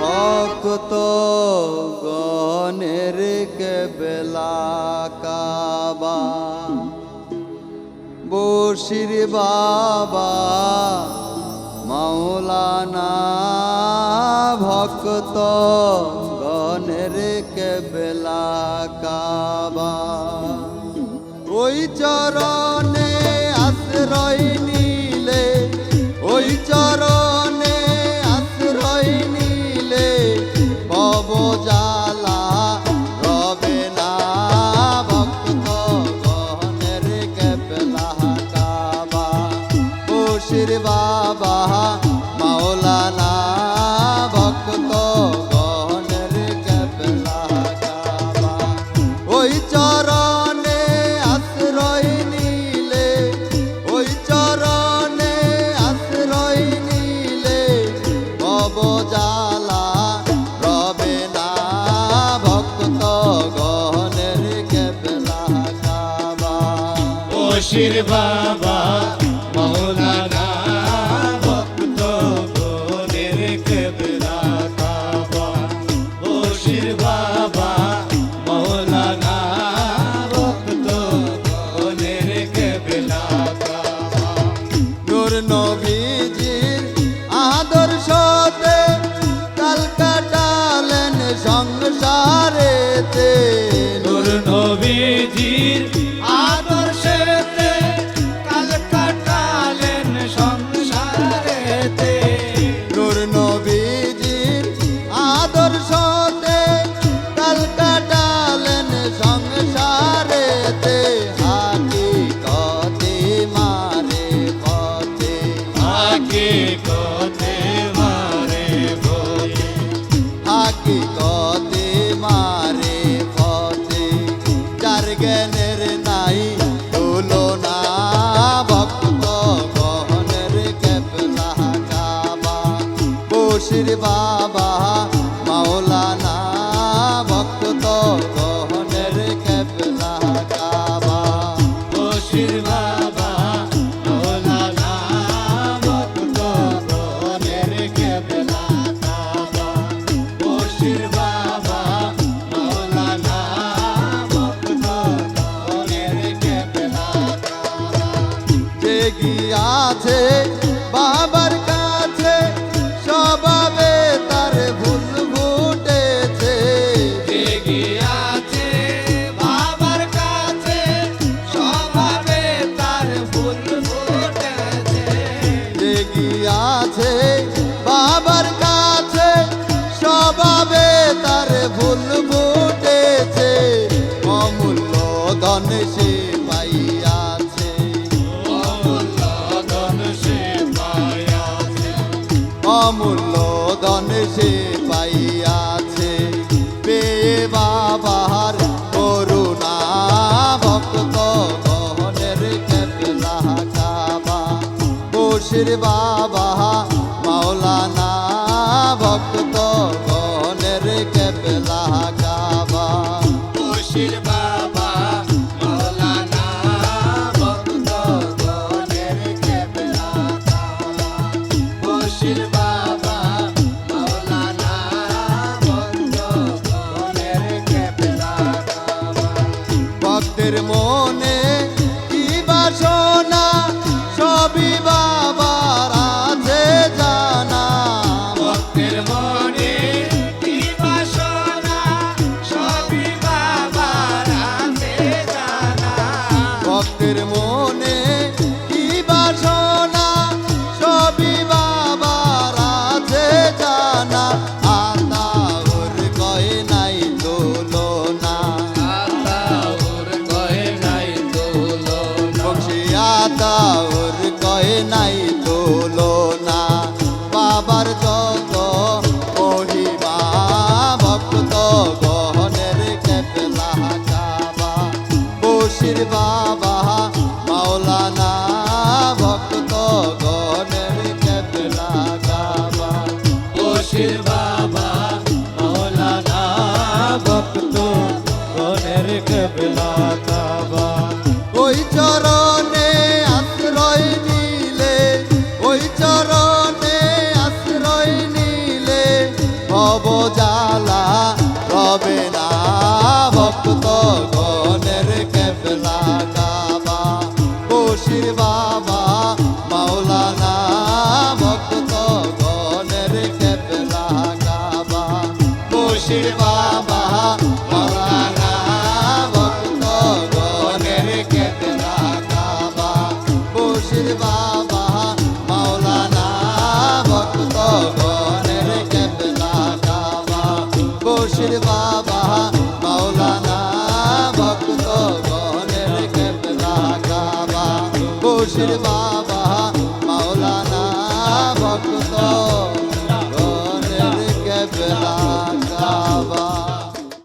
ভক্ত গণের কেবলা কাবা। মুর্শির বাবা মাওলানা ভক্ত গণের কেবেলা কাবা। ওই চরণে আশ্রয় নি পীর বাবা, মৌলানা ভক্ত বোনের কেবলা কাবা। বশির বাবা, মৌলানা ভক্ত বোনের কেবলা কাবা। নূর নবীজির আদর্শতে কাল কাটালেন সংসারেতে। নূর নবীজির Magical বাবার কাছে সবাবে তার ভুল ঘটেছে আছে বাবার কাছে আছে বাবার কাছে সবাবে তার ভুল অমূল্য ধন সে পাইয়া মূল্য দনে সে পাইয়া Habiba. কেবলা ওই চরণে আশ্রয় নিলে, ওই চরণে আশ্রয় নিলে ভব জ্বালা রবে না। ভক্ত গণের কেবলা কাবা। বসির বাবা, মাওলানা ভক্ত গণের কেবলা কাবা। বসির বাবা ভক্ত গণের